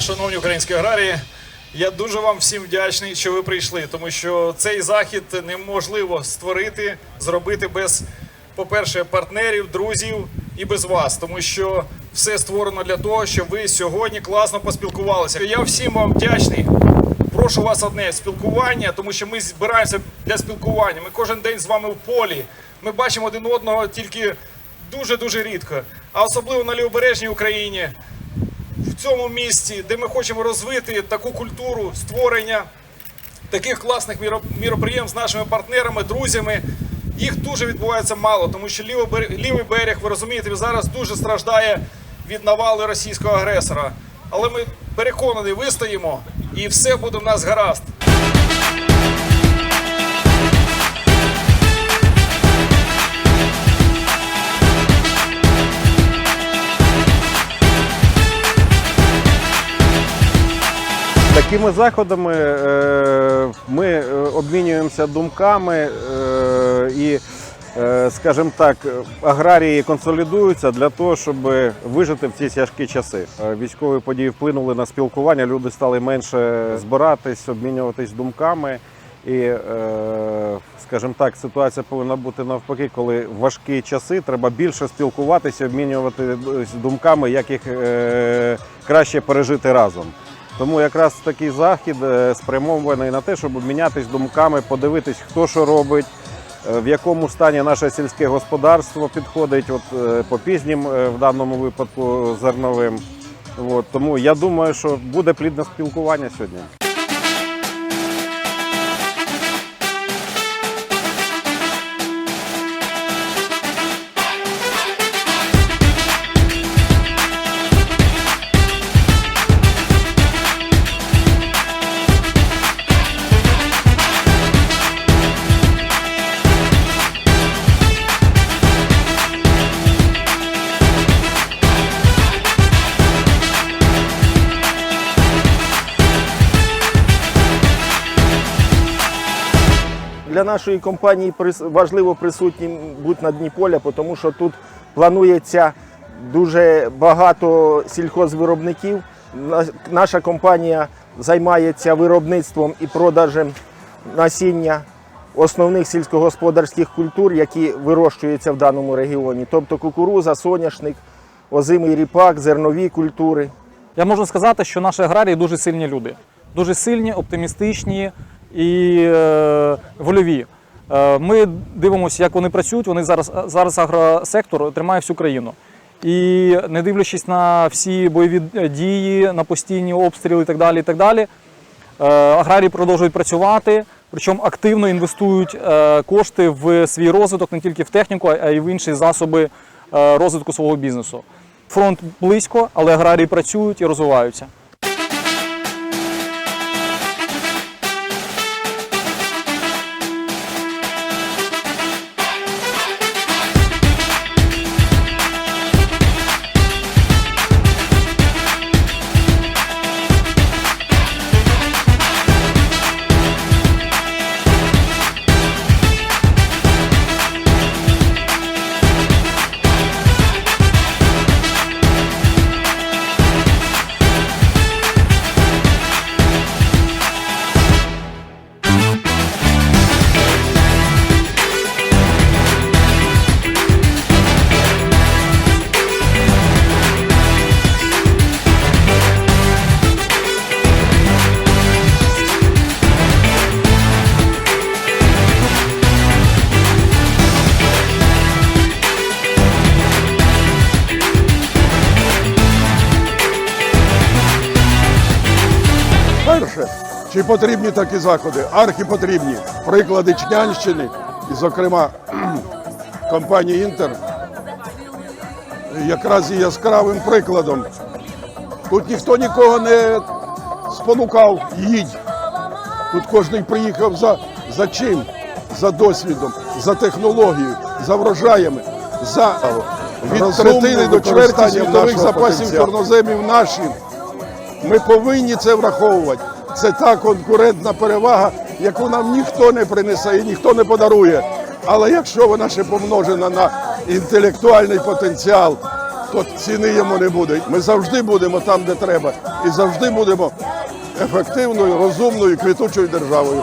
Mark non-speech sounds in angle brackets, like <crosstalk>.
шановні українські аграрії. Я дуже вам всім вдячний, що ви прийшли, тому що цей захід неможливо створити, зробити без, по-перше, партнерів, друзів і без вас, тому що все створено для того, щоб ви сьогодні класно поспілкувалися. Я всім вам вдячний. Прошу вас одне спілкування, тому що ми збираємося для спілкування. Ми кожен день з вами в полі. Ми бачимо один одного тільки дуже дуже рідко, а особливо на лівобережній Україні цьому місті, де ми хочемо розвити таку культуру створення таких класних міро- міроприємств з нашими партнерами, друзями. Їх дуже відбувається мало, тому що лівий берег, ви розумієте, зараз дуже страждає від навали російського агресора. Але ми переконані, вистоїмо і все буде в нас гаразд. Такими заходами е, ми е, обмінюємося думками е, і, скажімо так, аграрії консолідуються для того, щоб вижити в ці тяжкі часи. Військові події вплинули на спілкування, люди стали менше збиратись, обмінюватись думками. І, скажімо так, ситуація повинна бути навпаки, коли важкі часи треба більше спілкуватися, обмінюватися думками, як їх краще пережити разом. Тому якраз такий захід е, спрямований на те, щоб обмінятись думками, подивитись, хто що робить, е, в якому стані наше сільське господарство підходить, от е, по пізнім, в даному випадку зерновим. От, тому я думаю, що буде плідне спілкування сьогодні. Для нашої компанії важливо присутнім бути на дні поля, тому що тут планується дуже багато сільхозвиробників. Наша компанія займається виробництвом і продажем насіння основних сільськогосподарських культур, які вирощуються в даному регіоні, тобто кукуруза, соняшник, озимий ріпак, зернові культури. Я можу сказати, що наші аграрії дуже сильні люди, дуже сильні, оптимістичні і е, вольові. Е, ми дивимося, як вони працюють. Вони зараз зараз агросектор тримає всю країну. І не дивлячись на всі бойові дії, на постійні обстріли і так далі, і так далі, е, аграрії продовжують працювати, причому активно інвестують кошти в свій розвиток не тільки в техніку, а й в інші засоби розвитку свого бізнесу. Фронт близько, але аграрії працюють і розвиваються. Перше, чи потрібні такі заходи? Архі потрібні. Приклади Чнянщини, і, зокрема, <clears throat> компанії Інтер, якраз є яскравим прикладом. Тут ніхто нікого не спонукав, їдь. Тут кожен приїхав за, за чим? За досвідом, за технологією, за врожаями, за від третини до світових нашого запасів чорноземів наших. Ми повинні це враховувати. Це та конкурентна перевага, яку нам ніхто не принесе і ніхто не подарує. Але якщо вона ще помножена на інтелектуальний потенціал, то ціни йому не буде. Ми завжди будемо там, де треба, і завжди будемо ефективною, розумною, квітучою державою.